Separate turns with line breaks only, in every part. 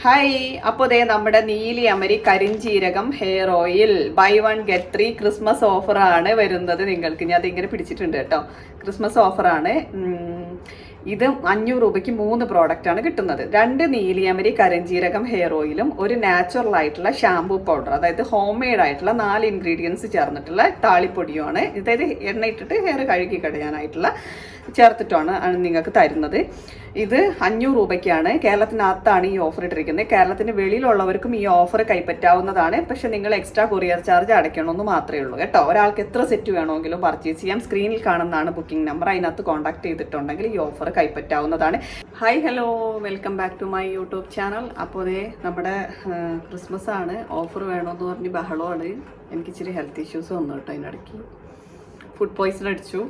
Hi അപ്പോൾ ദേ നമ്മുടെ നീലി അമരി കരിഞ്ചീരകം hair oil buy one get three Christmas ഓഫറാണ് വരുന്നത് നിങ്ങൾക്ക് ഞാൻ അതിങ്ങനെ പിടിച്ചിട്ടുണ്ട് കേട്ടോ. ക്രിസ്മസ് ഓഫറാണ് ഇത് അഞ്ഞൂറ് രൂപയ്ക്ക് മൂന്ന് പ്രോഡക്റ്റ് ആണ് കിട്ടുന്നത്. രണ്ട് നീലിയമരി കരഞ്ചീരകം ഹെയർ ഓയിലും ഒരു നാച്ചുറൽ ആയിട്ടുള്ള ഷാംപൂ പൗഡർ അതായത് ഹോം മെയ്ഡ് ആയിട്ടുള്ള നാല് ഇൻഗ്രീഡിയൻസ് ചേർന്നിട്ടുള്ള താളിപ്പൊടിയുമാണ്. അതായത് എണ്ണ ഇട്ടിട്ട് ഹെയർ കഴുകി കടയാനായിട്ടുള്ള ചേർത്തിട്ടാണ് നിങ്ങൾക്ക് തരുന്നത്. ഇത് അഞ്ഞൂറ് രൂപയ്ക്കാണ്. കേരളത്തിനകത്താണ് ഈ ഓഫർ ഇട്ടിരിക്കുന്നത്. കേരളത്തിന് വെളിയിലുള്ളവർക്കും ഈ ഓഫർ കൈപ്പറ്റാവുന്നതാണ്. പക്ഷെ നിങ്ങൾ എക്സ്ട്രാ കൊറിയർ ചാർജ് അടയ്ക്കണമെന്ന് മാത്രമേ ഉള്ളൂ കേട്ടോ. ഒരാൾക്ക് എത്ര സെറ്റ് വേണമെങ്കിലും പർച്ചേസ് ചെയ്യാം. സ്ക്രീനിൽ കാണുന്നതാണ് ബുക്കിംഗ് നമ്പർ അതിനകത്ത് കോൺടാക്ട് ചെയ്തിട്ടുണ്ടെങ്കിൽ ഈ offer കൈപ്പറ്റാവുന്നതാണ്. Hi hello welcome back to my YouTube channel അപ്പോൾ ദേ നമ്മുടെ ക്രിസ്മസ് ആണ്. ഓഫർ വേണമെന്ന് പറഞ്ഞ് ബഹളമാണ്. എനിക്ക് ഇച്ചിരി ഹെൽത്ത് ഇഷ്യൂസ് വന്നു കേട്ടോ അതിനിടയ്ക്ക് ഫുഡ് പോയ്സൺ അടിച്ചു.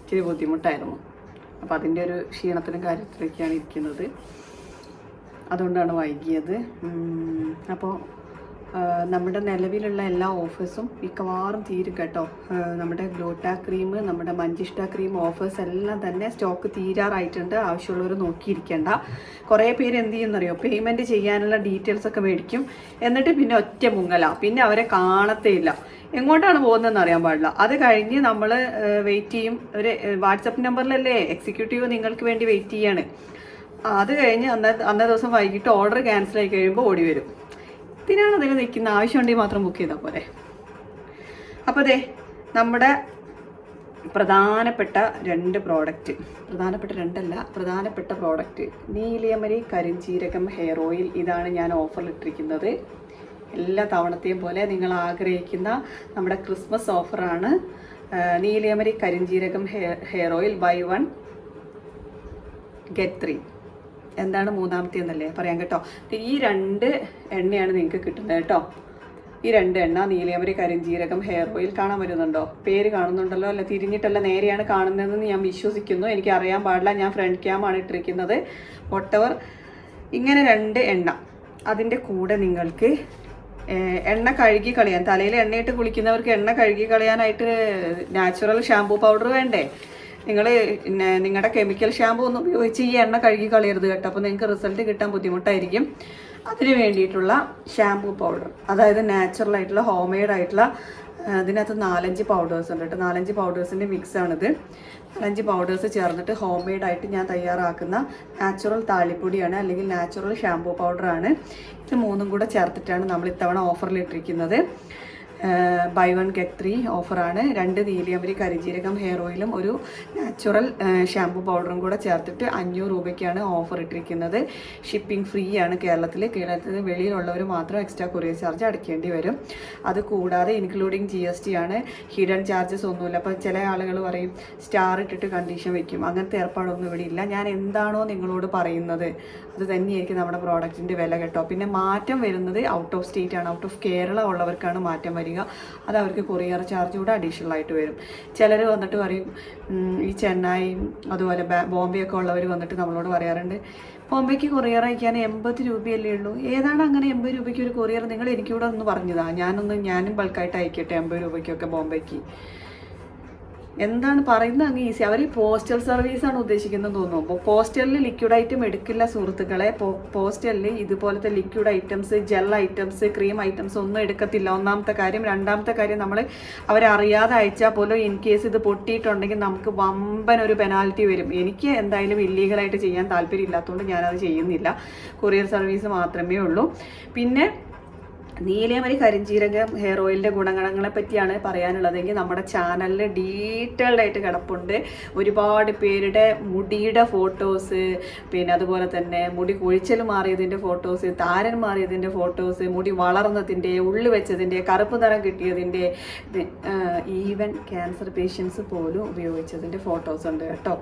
ഇച്ചിരി ബുദ്ധിമുട്ടായിരുന്നു. അപ്പോൾ അതിന്റെ ഒരു ക്ഷീണത്തിനും കാര്യത്തിലൊക്കെയാണ് ഇരിക്കുന്നത്. അതുകൊണ്ടാണ് വൈകിയത്. അപ്പോൾ നമ്മുടെ നിലവിലുള്ള എല്ലാ ഓഫേഴ്സും മിക്കവാറും തീരും കേട്ടോ. നമ്മുടെ ഗ്ലോട്ടാ ക്രീം നമ്മുടെ മഞ്ചിഷ്ട ക്രീം ഓഫേഴ്സ് എല്ലാം തന്നെ സ്റ്റോക്ക് തീരാറായിട്ടുണ്ട്. ആവശ്യമുള്ളവർ നോക്കിയിരിക്കേണ്ട. കുറേ പേര് എന്ത് ചെയ്യുന്നറിയോ? പേയ്മെന്റ് ചെയ്യാനുള്ള ഡീറ്റെയിൽസ് ഒക്കെ മേടിക്കും. എന്നിട്ട് പിന്നെ ഒറ്റ മുങ്ങല. പിന്നെ അവരെ കാണത്തേ ഇല്ല. എങ്ങോട്ടാണ് പോകുന്നതെന്ന് അറിയാൻ പാടില്ല. അത് കഴിഞ്ഞ് നമ്മൾ വെയിറ്റ് ചെയ്യും. ഒരു വാട്സപ്പ് നമ്പറിലല്ലേ എക്സിക്യൂട്ടീവ് നിങ്ങൾക്ക് വേണ്ടി വെയിറ്റ് ചെയ്യാണ്. അത് കഴിഞ്ഞ് അന്നേ അന്നേ ദിവസം വൈകിട്ട് ഓർഡർ ക്യാൻസൽ ആയി കഴിയുമ്പോൾ ഓടി വരും. ഇതിനാണ് അതിൽ നിൽക്കുന്ന. ആവശ്യമുണ്ടെങ്കിൽ മാത്രം ബുക്ക് ചെയ്താൽ പോരെ. അപ്പോൾ അതെ നമ്മുടെ പ്രധാനപ്പെട്ട രണ്ട് പ്രോഡക്റ്റ് പ്രധാനപ്പെട്ട രണ്ടല്ല പ്രധാനപ്പെട്ട പ്രോഡക്റ്റ് നീലിയമരി കരിഞ്ചീരകം ഹെയർ ഓയിൽ ഇതാണ് ഞാൻ ഓഫറിലിട്ടിരിക്കുന്നത് എല്ലാ തവണത്തെയും പോലെ നിങ്ങൾ ആഗ്രഹിക്കുന്ന നമ്മുടെ ക്രിസ്മസ് ഓഫറാണ് നീലിയമരി കരിഞ്ചീരകം hair hair oil buy one get three എന്താണ് മൂന്നാമത്തെ എന്നല്ലേ പറയാം കേട്ടോ. ഈ രണ്ട് എണ്ണയാണ് നിങ്ങൾക്ക് കിട്ടുന്നത് കേട്ടോ. ഈ രണ്ട് എണ്ണ നീലയമരി കരിഞ്ജീരകം ഹെയർ ഓയിൽ കാണാൻ വരുന്നുണ്ടോ പേര് കാണുന്നുണ്ടല്ലോ അല്ല? തിരിഞ്ഞിട്ടല്ല നേരെയാണ് കാണുന്നതെന്ന് ഞാൻ വിശ്വസിക്കുന്നു. എനിക്ക് അറിയാൻ പാടില്ല. ഞാൻ ഫ്രണ്ട് ക്യാം ആണ് ഇട്ടിരിക്കുന്നത്. വോട്ടവർ ഇങ്ങനെ രണ്ട് എണ്ണ. അതിന്റെ കൂടെ നിങ്ങൾക്ക് എണ്ണ കഴുകി കളയാൻ. തലയിൽ എണ്ണയിട്ട് കുളിക്കുന്നവർക്ക് എണ്ണ കഴുകി കളയാനായിട്ട് നാച്ചുറൽ ഷാമ്പൂ പൗഡർ വേണ്ടേ? നിങ്ങൾ പിന്നെ നിങ്ങളുടെ കെമിക്കൽ ഷാമ്പു ഒന്നും ഉപയോഗിച്ച് ഈ എണ്ണ കഴുകി കളയരുത് കേട്ടോ. അപ്പോൾ നിങ്ങൾക്ക് റിസൾട്ട് കിട്ടാൻ ബുദ്ധിമുട്ടായിരിക്കും. അതിന് വേണ്ടിയിട്ടുള്ള ഷാംപൂ പൗഡർ അതായത് നാച്ചുറൽ ആയിട്ടുള്ള ഹോം മെയ്ഡ് ആയിട്ടുള്ള അതിനകത്ത് നാലഞ്ച് പൗഡേഴ്സ് ഉണ്ട് കേട്ടോ. നാലഞ്ച് പൗഡേഴ്സിന്റെ മിക്സാണിത് നാലഞ്ച് പൗഡേഴ്സ് ചേർന്നിട്ട് ഹോം മെയ്ഡ് ആയിട്ട് ഞാൻ തയ്യാറാക്കുന്ന നാച്ചുറൽ താളിപ്പൊടിയാണ് അല്ലെങ്കിൽ നാച്ചുറൽ ഷാംപൂ പൗഡറാണ്. ഇത് മൂന്നും കൂടെ ചേർത്തിട്ടാണ് നമ്മൾ ഇത്തവണ ഓഫറിൽ ഇട്ടിരിക്കുന്നത്. ബൈ വൺ ഗെറ്റ് ത്രീ ഓഫറാണ് രണ്ട് നീലിയമ്പരി കരിജീരകം ഹെയർ ഓയിലും ഒരു നാച്ചുറൽ ഷാംപൂ പൗഡറും കൂടെ ചേർത്തിട്ട് അഞ്ഞൂറ് രൂപയ്ക്കാണ് ഓഫർ ഇട്ടിരിക്കുന്നത്. ഷിപ്പിംഗ് ഫ്രീ ആണ് കേരളത്തിൽ കേരളത്തിൽ വെളിയിലുള്ളവർ മാത്രം എക്സ്ട്രാ കൊറിയർ ചാർജ് അടയ്ക്കേണ്ടി വരും. അത് കൂടാതെ ഇൻക്ലൂഡിങ് ജി എസ് ടി ആണ്. ഹിഡൻ ചാർജസ് ഒന്നുമില്ല. അപ്പോൾ ചില ആളുകൾ പറയും സ്റ്റാർ ഇട്ടിട്ട് കണ്ടീഷൻ വയ്ക്കും അങ്ങനത്തെ ഏർപ്പാടൊന്നും ഇവിടെ ഇല്ല. ഞാൻ എന്താണോ നിങ്ങളോട് പറയുന്നത് അത് തന്നെയായിരിക്കും നമ്മുടെ പ്രോഡക്റ്റിന്റെ വില കേട്ടോ. പിന്നെ മാറ്റം വരുന്നത് ഔട്ട് ഓഫ് സ്റ്റേറ്റ് ആണ്. ഔട്ട് ഓഫ് കേരള ഉള്ളവർക്കാണ് മാറ്റം വരിക അത് അവർക്ക് കൊറിയർ ചാർജ് കൂടെ അഡീഷണൽ ആയിട്ട് വരും. ചിലർ വന്നിട്ട് പറയും ഈ ചെന്നൈ അതുപോലെ ബാ- ബോംബെ ഒക്കെ ഉള്ളവർ വന്നിട്ട് നമ്മളോട് പറയാറുണ്ട് ബോംബെക്ക് കൊറിയർ അയക്കാൻ എൺപത് രൂപയല്ലേ ഉള്ളൂ? ഏതാണ് അങ്ങനെ എൺപത് രൂപയ്ക്ക് ഒരു കൊറിയർ? നിങ്ങൾ എനിക്കൂടെ ഒന്ന് പറഞ്ഞതാ. ഞാനൊന്ന് ഞാനും ബൾക്കായിട്ട് അയക്കട്ടെ എൺപത് രൂപയ്ക്കൊക്കെ ബോംബെക്ക്. എന്താണ് പറയുന്നത് അങ്ങ് ഈസി അവർ പോസ്റ്റൽ സർവീസ് ആണ് ഉദ്ദേശിക്കുന്നത് തോന്നുന്നു. അപ്പോൾ പോസ്റ്റലിൽ ലിക്വിഡ് ഐറ്റം എടുക്കില്ല സുഹൃത്തുക്കളെ. പോസ്റ്റലിൽ ഇതുപോലത്തെ liquid items gel items cream items ഒന്നും എടുക്കത്തില്ല. ഒന്നാമത്തെ കാര്യം രണ്ടാമത്തെ കാര്യം നമ്മൾ അവരറിയാതെ അയച്ചാൽ പോലും ഇൻ കേസ് ഇത് പൊട്ടിയിട്ടുണ്ടെങ്കിൽ നമുക്ക് വമ്പൻ ഒരു പെനാൽറ്റി വരും. എനിക്ക് എന്തായാലും ഇല്ലീഗലായിട്ട് ചെയ്യാൻ താല്പര്യം ഇല്ലാത്തതുകൊണ്ട് ഞാനത് ചെയ്യുന്നില്ല. കൊറിയർ സർവീസ് മാത്രമേ ഉള്ളൂ. പിന്നെ നീലയമരി കരിഞ്ചീരകം ഹെയർ ഓയിലിന്റെ ഗുണഗണങ്ങളെ പറ്റിയാണ് പറയാനുള്ളതെങ്കിൽ നമ്മുടെ ചാനലിൽ ഡീറ്റെയിൽഡ് ആയിട്ട് കിടപ്പുണ്ട്. ഒരുപാട് പേരുടെ മുടിയുടെ ഫോട്ടോസ് പിന്നെ അതുപോലെ തന്നെ മുടി കുഴിച്ചൽ മാറിയതിന്റെ ഫോട്ടോസ് താരൻ മാറിയതിന്റെ ഫോട്ടോസ് മുടി വളർന്നതിന്റെ ഉള്ളു വെച്ചതിന്റെ കറുപ്പ് നിറം കിട്ടിയതിന്റെ ഈവൻ ക്യാൻസർ പേഷ്യൻസ് പോലും ഉപയോഗിച്ചതിന്റെ ഫോട്ടോസ് ഉണ്ട് കേട്ടോ.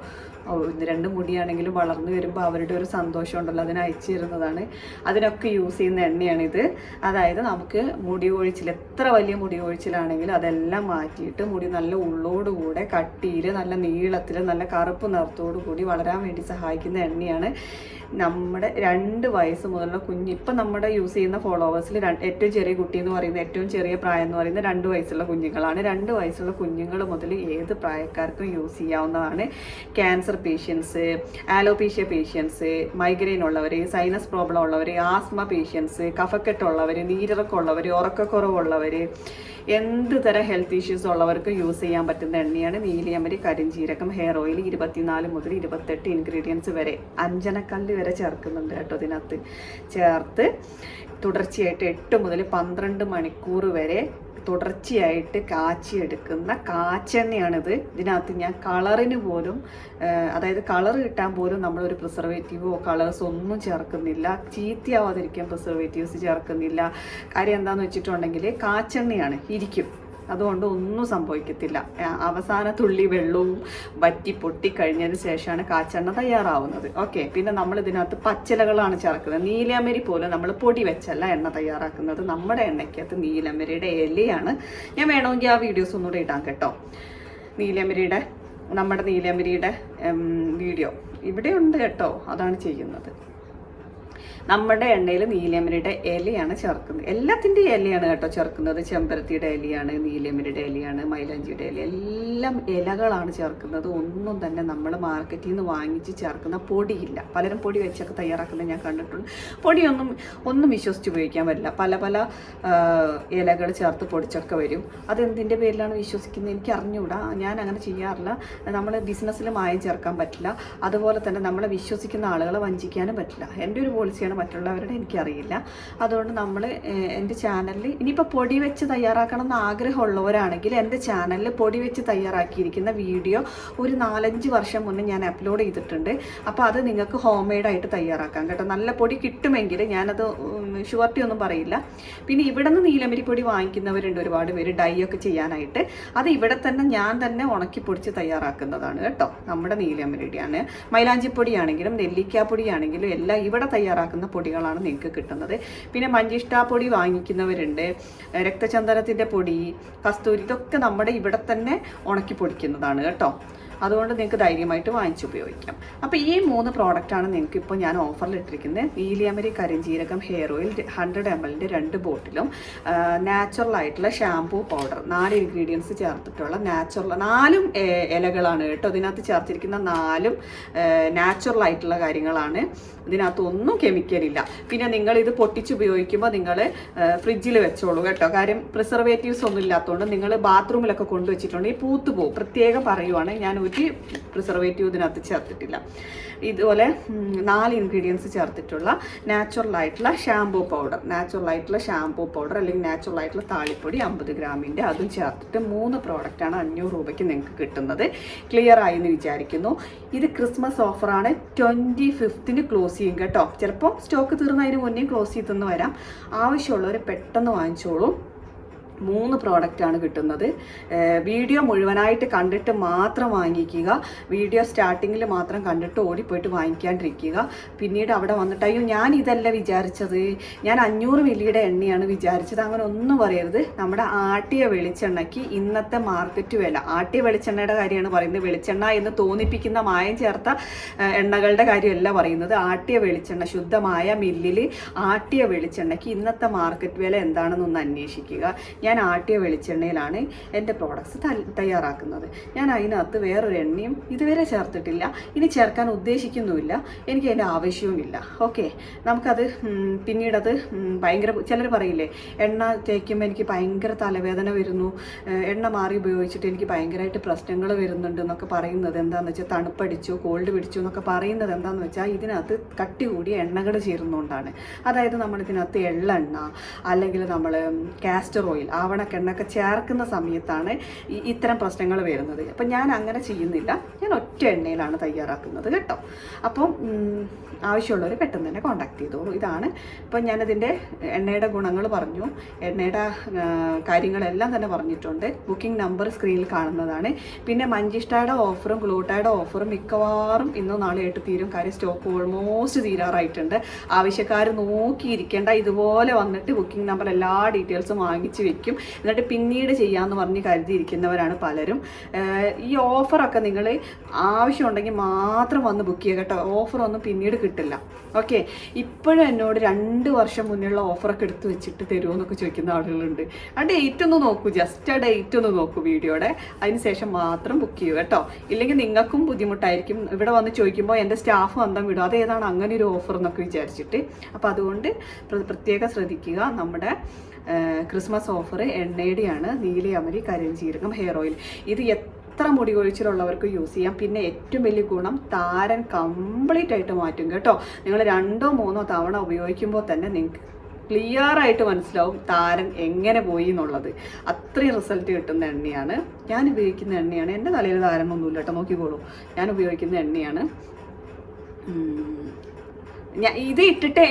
രണ്ട് മുടിയാണെങ്കിലും വളർന്നു വരുമ്പോൾ അവരുടെ ഒരു സന്തോഷം ഉണ്ടല്ലോ അതിന് അയച്ചു തരുന്നതാണ് അതിനൊക്കെ യൂസ് ചെയ്യുന്ന എണ്ണയാണിത്. അതായത് നമുക്ക് മുടി ഒഴിച്ചിൽ എത്ര വലിയ മുടി ഒഴിച്ചിലാണെങ്കിലും അതെല്ലാം മാറ്റിയിട്ട് മുടി നല്ല ഉള്ളോടുകൂടെ കട്ടിയിൽ നല്ല നീളത്തിൽ നല്ല കറുപ്പ് നിറത്തോടു കൂടി വളരാൻ വേണ്ടി സഹായിക്കുന്ന എണ്ണയാണ് നമ്മുടെ രണ്ട് വയസ്സ് മുതലുള്ള കുഞ്ഞ് ഇപ്പം നമ്മുടെ യൂസ് ചെയ്യുന്ന ഫോളോവേഴ്സിൽ ഏറ്റവും ചെറിയ കുട്ടി എന്ന് പറയുന്നത് ഏറ്റവും ചെറിയ പ്രായം എന്ന് പറയുന്നത് രണ്ട് വയസ്സുള്ള കുഞ്ഞുങ്ങളാണ്. രണ്ട് വയസ്സുള്ള കുഞ്ഞുങ്ങൾ മുതൽ ഏത് പ്രായക്കാർക്കും യൂസ് ചെയ്യാവുന്നതാണ്. Cancer patients alopecia patients migraine ഉള്ളവർ സൈനസ് പ്രോബ്ലം ഉള്ളവർ ആസ്മ പേഷ്യൻസ് കഫക്കെട്ടുള്ളവർ നീരിറക്കമുള്ളവർ ഉറക്കക്കുറവുള്ളവർ എന്ത് തരം ഹെൽത്ത് ഇഷ്യൂസ് ഉള്ളവർക്ക് യൂസ് ചെയ്യാൻ പറ്റുന്ന എണ്ണയാണ് നീലിയമരി കരിഞ്ചീരകം. ഹെയർ ഓയിൽ ഇരുപത്തിനാല് മുതൽ ഇരുപത്തെട്ട് ഇൻഗ്രീഡിയൻസ് വരെ. അഞ്ചനക്കല്ല് വരെ ചേർക്കുന്നുണ്ട് കേട്ടോ ഇതിനകത്ത്. ചേർത്ത് തുടർച്ചയായിട്ട് എട്ട് മുതൽ പന്ത്രണ്ട് മണിക്കൂർ വരെ തുടർച്ചയായിട്ട് കാച്ചിയെടുക്കുന്ന കാച്ചെണ്ണയാണിത്. ഇതിനകത്ത് ഞാൻ കളറിന് പോലും അതായത് കളർ കിട്ടാൻ പോലും നമ്മളൊരു പ്രിസർവേറ്റീവോ കളേഴ്സോ ഒന്നും ചേർക്കുന്നില്ല. ചീത്തയാവാതിരിക്കാൻ പ്രിസർവേറ്റീവ്സ് ചേർക്കുന്നില്ല. കാര്യം എന്താണെന്ന് വെച്ചിട്ടുണ്ടെങ്കിൽ കാച്ചെണ്ണയാണ് ഇരിക്കും. അതുകൊണ്ട് ഒന്നും സംഭവിക്കത്തില്ല. അവസാന തുള്ളി വെള്ളവും വറ്റി പൊട്ടി കഴിഞ്ഞതിന് ശേഷമാണ് കാച്ചെണ്ണ തയ്യാറാവുന്നത്. ഓക്കെ പിന്നെ നമ്മൾ ഇതിനകത്ത് പച്ചിലകളാണ് ചേർക്കുന്നത്. നീലമരി പോലെ നമ്മൾ പൊടി വെച്ചല്ല എണ്ണ തയ്യാറാക്കുന്നത്. നമ്മുടെ എണ്ണയ്ക്കകത്ത് നീലമരിയുടെ ഇലയാണ്. ഞാൻ വേണമെങ്കിൽ ആ വീഡിയോസ് ഒന്നുകൂടെ ഇടാം കേട്ടോ. നീലമരിയുടെ നമ്മുടെ നീലമരിയുടെ വീഡിയോ. ഇവിടെ ഉണ്ട് കേട്ടോ അതാണ് ചെയ്യുന്നത്. നമ്മുടെ എണ്ണയിൽ നീലേമരിയുടെ ഇലയാണ് ചേർക്കുന്നത്. എല്ലാത്തിന്റെയും ഇലയാണ് കേട്ടോ ചേർക്കുന്നത്. ചെമ്പരത്തിയുടെ ഇലയാണ് നീലേമരിയുടെ ഇലയാണ് മൈലാഞ്ചിയുടെ ഇല എല്ലാം ഇലകളാണ് ചേർക്കുന്നത്. ഒന്നും തന്നെ നമ്മൾ മാർക്കറ്റിൽ നിന്ന് വാങ്ങിച്ച് ചേർക്കുന്ന പൊടിയില്ല. പലരും പൊടി വെച്ചൊക്കെ തയ്യാറാക്കുന്നത് ഞാൻ കണ്ടിട്ടുണ്ട്. പൊടിയൊന്നും ഒന്നും വിശ്വസിച്ച് ഉപയോഗിക്കാൻ പറ്റില്ല. പല പല ഇലകൾ ചേർത്ത് പൊടിച്ചൊക്കെ വരും. അതെന്തിന്റെ പേരിലാണ് വിശ്വസിക്കുന്നത്? എനിക്ക് അറിഞ്ഞുകൂടാ ഞാൻ അങ്ങനെ ചെയ്യാറില്ല. നമ്മൾ ബിസിനസ്സിൽ മായം ചേർക്കാൻ പറ്റില്ല. അതുപോലെ തന്നെ നമ്മളെ വിശ്വസിക്കുന്ന ആളുകളെ വഞ്ചിക്കാനും പറ്റില്ല. എന്റെ ഒരു പോളിസിയാണ് മറ്റുള്ളവരുടെ എനിക്കറിയില്ല. അതുകൊണ്ട് നമ്മൾ എന്റെ ചാനലിൽ ഇനിയിപ്പോൾ പൊടി വെച്ച് തയ്യാറാക്കണം എന്ന് ആഗ്രഹമുള്ളവരാണെങ്കിൽ എന്റെ ചാനലിൽ പൊടി വെച്ച് തയ്യാറാക്കിയിരിക്കുന്ന വീഡിയോ ഒരു നാലഞ്ച് വർഷം മുന്നേ ഞാൻ അപ്ലോഡ് ചെയ്തിട്ടുണ്ട്. അപ്പോൾ അത് നിങ്ങൾക്ക് ഹോം മെയ്ഡായിട്ട് തയ്യാറാക്കാം കേട്ടോ. നല്ല പൊടി കിട്ടുമെങ്കിൽ ഞാനത് ഷുവർട്ടി ഒന്നും പറയില്ല. പിന്നെ ഇവിടെ നിന്ന് നീലമരി പൊടി വാങ്ങിക്കുന്നവരുണ്ട് ഒരുപാട് പേര് ഡൈ ഒക്കെ ചെയ്യാനായിട്ട്. അത് ഇവിടെ തന്നെ ഞാൻ തന്നെ ഉണക്കി പൊടിച്ച് തയ്യാറാക്കുന്നതാണ് കേട്ടോ. നമ്മുടെ നീലമരിയുടെയാണ് മൈലാഞ്ചിപ്പൊടിയാണെങ്കിലും നെല്ലിക്കാപ്പൊടിയാണെങ്കിലും എല്ലാം ഇവിടെ തയ്യാറാക്കുന്ന പൊടികളാണ് നിങ്ങൾക്ക് കിട്ടുന്നത്. പിന്നെ മഞ്ചിഷ്ട പൊടി വാങ്ങിക്കുന്നവരുണ്ട്. രക്തചന്ദനത്തിന്റെ പൊടി കസ്തൂരി ഇതൊക്കെ നമ്മുടെ ഇവിടെ തന്നെ ഉണക്കി പൊടിക്കുന്നതാണ് കേട്ടോ. അതുകൊണ്ട് നിങ്ങൾക്ക് ധൈര്യമായിട്ട് വാങ്ങിച്ച് ഉപയോഗിക്കാം. അപ്പോൾ ഈ മൂന്ന് പ്രോഡക്റ്റാണ് നിങ്ങൾക്ക് ഇപ്പോൾ ഞാൻ ഓഫറിൽ ഇട്ടിരിക്കുന്നത് നീലിയമരി കരിഞ്ജീരകം ഹെയർ ഓയിൽ ഹൺഡ്രഡ് എം എല്ലിന്റെ രണ്ട് ബോട്ടിലും നാച്ചുറൽ ആയിട്ടുള്ള ഷാംപൂ പൗഡർ നാല് ഇൻഗ്രീഡിയൻസ് ചേർത്തിട്ടുള്ള നാച്ചുറൽ നാലും ഇലകളാണ് കേട്ടോ. ഇതിനകത്ത് ചേർത്തിരിക്കുന്ന നാലും നാച്ചുറൽ ആയിട്ടുള്ള കാര്യങ്ങളാണ്. ഇതിനകത്ത് ഒന്നും കെമിക്കൽ ഇല്ല പിന്നെ നിങ്ങൾ ഇത് പൊട്ടിച്ച് ഉപയോഗിക്കുമ്പോൾ നിങ്ങൾ ഫ്രിഡ്ജിൽ വെച്ചോളൂ കേട്ടോ. കാര്യം പ്രിസർവേറ്റീവ്സ് ഒന്നും ഇല്ലാത്തതുകൊണ്ട് നിങ്ങൾ ബാത്റൂമിലൊക്കെ കൊണ്ടുവച്ചിട്ടുണ്ടെങ്കിൽ പൂത്തു പോകും. പ്രത്യേകം പറയുവാണ് ഞാൻ ഒരു പ്രിസർവേറ്റീവ് ഇതിനകത്ത് ചേർത്തിട്ടില്ല. ഇതുപോലെ നാല് ഇൻഗ്രീഡിയൻസ് ചേർത്തിട്ടുള്ള നാച്ചുറൽ ആയിട്ടുള്ള ഷാംപൂ പൗഡർ നാച്ചുറൽ ആയിട്ടുള്ള ഷാംപൂ പൗഡർ അല്ലെങ്കിൽ നാച്ചുറൽ ആയിട്ടുള്ള താളിപ്പൊടി അമ്പത് ഗ്രാമിന്റെ അതും ചേർത്തിട്ട് മൂന്ന് പ്രോഡക്റ്റാണ് അഞ്ഞൂറ് രൂപയ്ക്ക് നിങ്ങൾക്ക് കിട്ടുന്നത്. ക്ലിയർ ആയി എന്ന് വിചാരിക്കുന്നു. ഇത് ക്രിസ്മസ് ഓഫറാണ് ട്വന്റി ഫിഫ്തിന് ക്ലോസ് ചെയ്യും കേട്ടോ. ചിലപ്പോൾ സ്റ്റോക്ക് തീർന്നതിന് മുന്നേ ക്ലോസ് ചെയ്തെന്ന് വരാം. ആവശ്യമുള്ളവർ പെട്ടെന്ന് വാങ്ങിച്ചോളൂ. മൂന്ന് പ്രോഡക്റ്റ് ആണ് കിട്ടുന്നത്. വീഡിയോ മുഴുവനായിട്ട് കണ്ടിട്ട് മാത്രം വാങ്ങിക്കുക. വീഡിയോ സ്റ്റാർട്ടിങ്ങിൽ മാത്രം കണ്ടിട്ട് ഓടിപ്പോയിട്ട് വാങ്ങിക്കാണ്ടിരിക്കുക. പിന്നീട് അവിടെ വന്നിട്ട് അയ്യോ ഞാൻ ഇതല്ല വിചാരിച്ചത്? ഞാൻ അഞ്ഞൂറ് മില്ലിയുടെ എണ്ണയാണ് വിചാരിച്ചത്. അങ്ങനെ ഒന്നും പറയരുത്. നമ്മുടെ ആട്ടിയ വെളിച്ചെണ്ണയ്ക്ക് ഇന്നത്തെ മാർക്കറ്റ് വില ആട്ടിയ വെളിച്ചെണ്ണയുടെ കാര്യമാണ് പറയുന്നത്. വെളിച്ചെണ്ണ എന്ന് തോന്നിപ്പിക്കുന്ന മായം ചേർത്ത എണ്ണകളുടെ കാര്യമല്ല പറയുന്നത്. ആട്ടിയ വെളിച്ചെണ്ണ ശുദ്ധമായ മില്ലിൽ ആട്ടിയ വെളിച്ചെണ്ണയ്ക്ക് ഇന്നത്തെ മാർക്കറ്റ് വില എന്താണെന്നൊന്ന് അന്വേഷിക്കുക. ഞാൻ ആട്ടിയ വെളിച്ചെണ്ണയിലാണ് എന്റെ പ്രോഡക്റ്റ്സ് തയ്യാറാക്കുന്നത്. ഞാൻ അതിനകത്ത് വേറൊരു എണ്ണയും ഇതുവരെ ചേർത്തിട്ടില്ല. ഇനി ചേർക്കാൻ ഉദ്ദേശിക്കുന്നുമില്ല. എനിക്ക് അതിന്റെ ആവശ്യവുമില്ല. ഓക്കെ നമുക്കത് പിന്നീടത് ഭയങ്കര ചിലർ പറയില്ലേ എണ്ണ തേക്കുമ്പോൾ എനിക്ക് ഭയങ്കര തലവേദന വരുന്നു. എണ്ണ മാറി ഉപയോഗിച്ചിട്ട് എനിക്ക് ഭയങ്കരമായിട്ട് പ്രശ്നങ്ങൾ വരുന്നുണ്ട് എന്നൊക്കെ പറയുന്നത് എന്താണെന്ന് വെച്ചാൽ തണുപ്പടിച്ചു കോൾഡ് പിടിച്ചു എന്നൊക്കെ പറയുന്നത് എന്താണെന്ന് വെച്ചാൽ ഇതിനകത്ത് കട്ടി കൂടിയ എണ്ണകൾ ചേരുന്നതുകൊണ്ടാണ് അതായത് നമ്മളിതിനകത്ത് എള്ളെണ്ണ അല്ലെങ്കിൽ നമ്മൾ കാസ്റ്റർ ഓയിൽ ആവണക്കെണ്ണൊക്കെ ചേർക്കുന്ന സമയത്താണ് ഇത്തരം പ്രശ്നങ്ങൾ വരുന്നത്. അപ്പം ഞാൻ അങ്ങനെ ചെയ്യുന്നില്ല. ഞാൻ ഒറ്റ എണ്ണയിലാണ് തയ്യാറാക്കുന്നത് കേട്ടോ. അപ്പം ആവശ്യമുള്ളവർ പെട്ടെന്ന് തന്നെ കോൺടാക്ട് ചെയ്തോളൂ. ഇതാണ് ഇപ്പം ഞാനതിന്റെ എണ്ണയുടെ ഗുണങ്ങൾ പറഞ്ഞു. എണ്ണയുടെ കാര്യങ്ങളെല്ലാം തന്നെ പറഞ്ഞിട്ടുണ്ട്. ബുക്കിംഗ് നമ്പർ സ്ക്രീനിൽ കാണുന്നതാണ്. പിന്നെ മഞ്ചിഷ്ടയുടെ ഓഫറും ഗ്ലൂട്ടായുടെ ഓഫറും മിക്കവാറും ഇന്നോ നാളെയായിട്ട് തീരും. കാര്യം സ്റ്റോക്ക് ഓൾമോസ്റ്റ് തീരാറായിട്ടുണ്ട്. ആവശ്യക്കാർ നോക്കിയിരിക്കേണ്ട ഇതുപോലെ വന്നിട്ട് ബുക്കിംഗ് നമ്പർ എല്ലാ ഡീറ്റെയിൽസും വാങ്ങിച്ച് വെക്കും. വിചാരിക്കും എന്നിട്ട് പിന്നീട് ചെയ്യാമെന്ന് പറഞ്ഞ് കരുതിയിരിക്കുന്നവരാണ് പലരും. ഈ ഓഫറൊക്കെ നിങ്ങൾ ആവശ്യമുണ്ടെങ്കിൽ മാത്രം വന്ന് ബുക്ക് ചെയ്യുക കേട്ടോ. ഓഫറൊന്നും പിന്നീട് കിട്ടില്ല. ഓക്കെ? ഇപ്പോഴും എന്നോട് രണ്ട് വർഷം മുന്നുള്ള ഓഫറൊക്കെ എടുത്ത് വെച്ചിട്ട് തരുമോ എന്നൊക്കെ ചോദിക്കുന്ന ആളുകളുണ്ട്. ആ ഡേറ്റ് ഒന്ന് നോക്കൂ. ജസ്റ്റ് ആ ഡേറ്റ് ഒന്ന് നോക്കൂ വീഡിയോയുടെ. അതിന് ശേഷം മാത്രം ബുക്ക് ചെയ്യൂ കേട്ടോ. ഇല്ലെങ്കിൽ നിങ്ങൾക്കും ബുദ്ധിമുട്ടായിരിക്കും. ഇവിടെ വന്ന് ചോദിക്കുമ്പോൾ എന്റെ സ്റ്റാഫ് വന്നാൽ വിടും. അതേതാണ് അങ്ങനെ ഒരു ഓഫർ എന്നൊക്കെ വിചാരിച്ചിട്ട്. അപ്പോൾ അതുകൊണ്ട് പ്ര- പ്രത്യേകം ശ്രദ്ധിക്കുക. നമ്മുടെ ക്രിസ്മസ് ഓഫർ എണ്ണയുടെയാണ് നീലയമരി കരിഞ്ചീരകം ഹെയർ ഓയിൽ ഇത് എത്ര മുടി കൊഴിച്ചിലുള്ളവർക്ക് യൂസ് ചെയ്യാം. പിന്നെ ഏറ്റവും വലിയ ഗുണം താരൻ കംപ്ലീറ്റ് ആയിട്ട് മാറ്റും കേട്ടോ. നിങ്ങൾ രണ്ടോ മൂന്നോ തവണ ഉപയോഗിക്കുമ്പോൾ തന്നെ നിങ്ങൾക്ക് ക്ലിയർ ആയിട്ട് മനസ്സിലാവും താരൻ എങ്ങനെ പോയി എന്നുള്ളത്. അത്രയും റിസൾട്ട് കിട്ടുന്ന എണ്ണയാണ്. ഞാൻ ഉപയോഗിക്കുന്ന എണ്ണയാണ്. എന്റെ തലയിൽ താരൻ താരനൊന്നുമില്ല കേട്ടോ. നോക്കിക്കോളൂ. ഞാൻ ഉപയോഗിക്കുന്ന എണ്ണയാണ്. ഞാൻ ഇത് ഇട്ടിട്ട്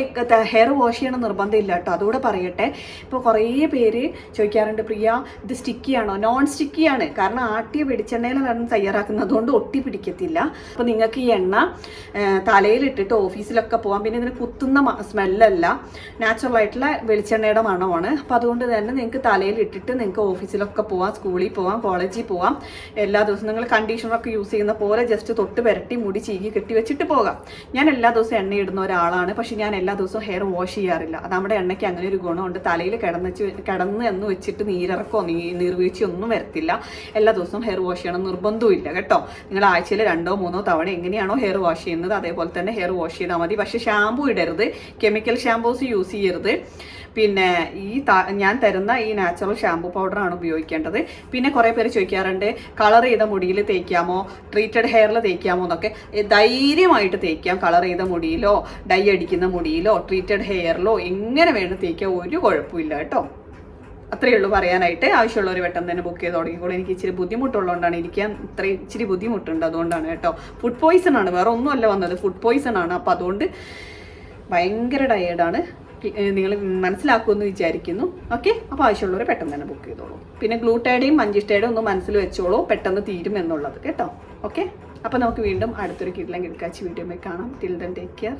ഹെയർ വാഷ് ചെയ്യണം നിർബന്ധമില്ല കേട്ടോ. അതുകൂടെ പറയട്ടെ. ഇപ്പോൾ കുറേ പേര് ചോദിക്കാറുണ്ട് പ്രിയ ഇത് സ്റ്റിക്കിയാണോ നോൺ സ്റ്റിക്കിയാണ് കാരണം ആട്ടിയ വെടിച്ചെണ്ണയിലാണ് തയ്യാറാക്കുന്നത്. അതുകൊണ്ട് ഒട്ടി പിടിക്കത്തില്ല. അപ്പോൾ നിങ്ങൾക്ക് ഈ എണ്ണ തലയിലിട്ടിട്ട് ഓഫീസിലൊക്കെ പോകാം പിന്നെ ഇതിന് കുത്തുന്ന സ്മെല്ലല്ല നാച്ചുറൽ ആയിട്ടുള്ള വെളിച്ചെണ്ണയുടെ മണമാണ്. അപ്പോൾ അതുകൊണ്ട് തന്നെ നിങ്ങൾക്ക് തലയിൽ ഇട്ടിട്ട് നിങ്ങൾക്ക് ഓഫീസിലൊക്കെ പോവാം സ്കൂളിൽ പോവാം കോളേജിൽ പോവാം. എല്ലാ ദിവസവും നിങ്ങൾ കണ്ടീഷണറൊക്കെ യൂസ് ചെയ്യുന്ന പോലെ ജസ്റ്റ് തൊട്ട് പുരട്ടി മുടി ചീകി കെട്ടി വെച്ചിട്ട് പോകാം. ഞാൻ എല്ലാ ദിവസവും എണ്ണ ഇടുന്ന ഒരാളാണ്. പക്ഷെ ഞാൻ എല്ലാ ദിവസവും ഹെയർ വാഷ് ചെയ്യാറില്ല. അത് നമ്മുടെ എണ്ണയ്ക്ക് അങ്ങനെ ഒരു ഗുണമുണ്ട്. തലയിൽ കിടന്നിച്ച് കിടന്ന് എന്ന് വെച്ചിട്ട് നീരിറക്കോ നീ നീർവീഴ്ചയൊന്നും വരത്തില്ല. എല്ലാ ദിവസവും ഹെയർ വാഷ് ചെയ്യണം നിർബന്ധമില്ല കേട്ടോ. നിങ്ങൾ ആഴ്ചയിൽ രണ്ടോ മൂന്നോ തവണ എങ്ങനെയാണോ ഹെയർ വാഷ് ചെയ്യുന്നത് അതേപോലെ തന്നെ ഹെയർ വാഷ് ചെയ്താൽ മതി. പക്ഷേ ഷാമ്പു ഇടരുത്. കെമിക്കൽ ഷാമ്പൂസ് യൂസ് ചെയ്യരുത്. പിന്നെ ഈ ഞാൻ തരുന്ന ഈ നാച്ചുറൽ ഷാമ്പു ആണ് ഉപയോഗിക്കേണ്ടത്. പിന്നെ കുറേ പേര് ചോദിക്കാറുണ്ട് കളർ ചെയ്ത മുടിയിൽ തേക്കാമോ? ട്രീറ്റഡ് ഹെയറിൽ തേക്കാമോ? എന്നൊക്കെ. ധൈര്യമായിട്ട് തേക്കാം കളർ ചെയ്ത മുടിയിലോ ഡൈ അടിക്കുന്ന മുടിയിലോ ട്രീറ്റഡ് ഹെയറിലോ എങ്ങനെ വേണം തേക്കാം ഒരു കുഴപ്പമില്ല കേട്ടോ. അത്രയേ ഉള്ളൂ പറയാനായിട്ട്. ആവശ്യമുള്ളവർ പെട്ടെന്ന് തന്നെ ബുക്ക് ചെയ്ത് തുടങ്ങിക്കോളൂ. എനിക്ക് ഇച്ചിരി ബുദ്ധിമുട്ടുള്ളതുകൊണ്ടാണ് എനിക്ക് ഇത്രയും ഇച്ചിരി ബുദ്ധിമുട്ടുണ്ട് അതുകൊണ്ടാണ് കേട്ടോ. ഫുഡ് പോയിസൺ ആണ് വേറെ ഒന്നുമല്ല വന്നത്. ഫുഡ് പോയിസൺ ആണ്. അപ്പോൾ അതുകൊണ്ട് ഭയങ്കര ടയേർഡാണ് നിങ്ങൾ മനസ്സിലാക്കുമെന്ന് വിചാരിക്കുന്നു. ഓക്കെ? അപ്പോൾ ആവശ്യമുള്ളവർ പെട്ടെന്ന് തന്നെ ബുക്ക് ചെയ്തോളൂ. പിന്നെ ഗ്ലൂട്ടേഡയും മഞ്ചിഷ്ടയുടെയും ഒന്ന് മനസ്സിൽ വെച്ചോളൂ. പെട്ടെന്ന് തീരും എന്നുള്ളത് കേട്ടോ. ഓക്കെ? അപ്പോൾ നമുക്ക് വീണ്ടും അടുത്തൊരു കിടലം കിടക്കാച്ചി വീഡിയോ കാണാം. Till then take care